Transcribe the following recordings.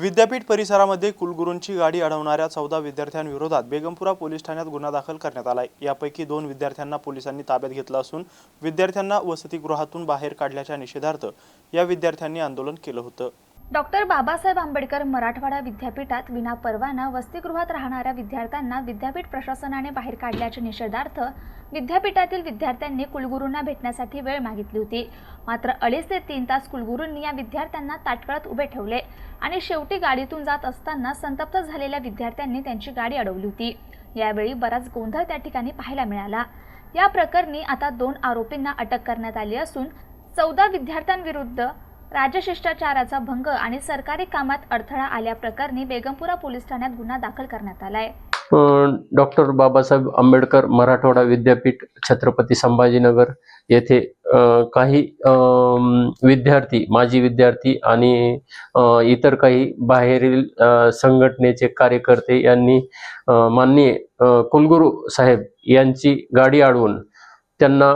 विद्यापीठ परिसरामध्ये कुलगुरूंची गाडी अडवणाऱ्या चौदा विद्यार्थ्यांविरोधात बेगमपुरा पोलीस ठाण्यात गुन्हा दाखल करण्यात आला आहे यापैकी दोन विद्यार्थ्यांना पोलिसांनी ताब्यात घेतलं असून विद्यार्थ्यांना वसतिगृहातून बाहेर काढल्याच्या निषेधार्थ या विद्यार्थ्यांनी आंदोलन केलं होतं. डॉक्टर बाबासाहेब आंबेडकर मराठवाडा विद्यापीठात विना परवाना वसतिगृहात राहणाऱ्या विद्यार्थ्यांना विद्यापीठ प्रशासनाने बाहेर काढल्याच्या निषेधार्थ विद्यापीठातील विद्यार्थ्यांनी कुलगुरूंना भेटण्यासाठी वेळ मागितली होती. मात्र अडीच ते तीन तास कुलगुरूंनी या विद्यार्थ्यांना ताटकळत उभे ठेवले आणि शेवटी गाडीतून जात असताना संतप्त झालेल्या विद्यार्थ्यांनी त्यांची गाडी अडवली होती. यावेळी बराच गोंधळ त्या ठिकाणी पाहायला मिळाला. या प्रकरणी आता दोन आरोपींना अटक करण्यात आली असून चौदा विद्यार्थ्यांविरुद्ध राजशिष्टाचाराचा भंग आणि सरकारी कामात अडथळा आल्याप्रकरणी बेगमपुरा पोलीस ठाण्यात गुन्हा दाखल करण्यात आलाय. डॉक्टर बाबासाहेब आंबेडकर मराठवाडा विद्यापीठ छत्रपती संभाजीनगर येथे काही विद्यार्थी माजी विद्यार्थी आणि इतर काही बाहेरील संघटनेचे कार्यकर्ते यांनी माननीय कुलगुरू साहेब यांची गाडी अडवून त्यांना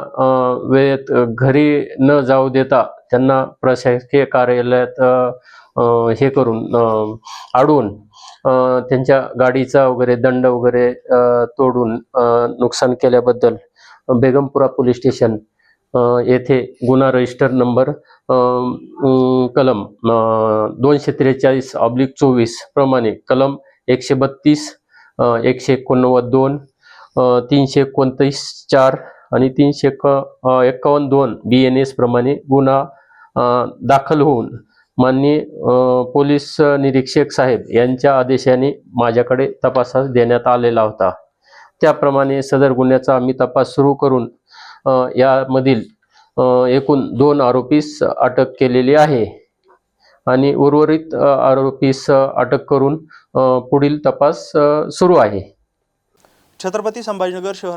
वेळेत घरी न जाऊ देता त्यांना प्रशासकीय कार्यालयात हे करून अडवून त्यांच्या गाडीचा वगैरे दंड वगैरे तोडून नुकसान केल्याबद्दल बेगमपुरा पोलीस स्टेशन येथे गुन्हा रजिस्टर नंबर कलम दोनशे त्रेचाळीस ऑब्लिक चोवीस प्रमाणे कलम एकशे बत्तीस एकशे एकोणनव्वद दोन तीनशे एकोणतीस चार आणि तीनशे एक एक्कावन्न दोन बी एन एस प्रमाणे गुन्हा दाखल होऊन माननीय पोलीस निरीक्षक साहेब यांच्या आदेशाने माझ्याकडे तपासास देण्यात आलेला होता. त्याप्रमाणे सदर गुन्ह्याचा आम्ही तपास सुरू करून यामधील एकूण दोन आरोपीस अटक केलेली आहे आणि उर्वरित आरोपीस अटक करून पुढील तपास सुरू आहे. छत्रपती संभाजीनगर शहर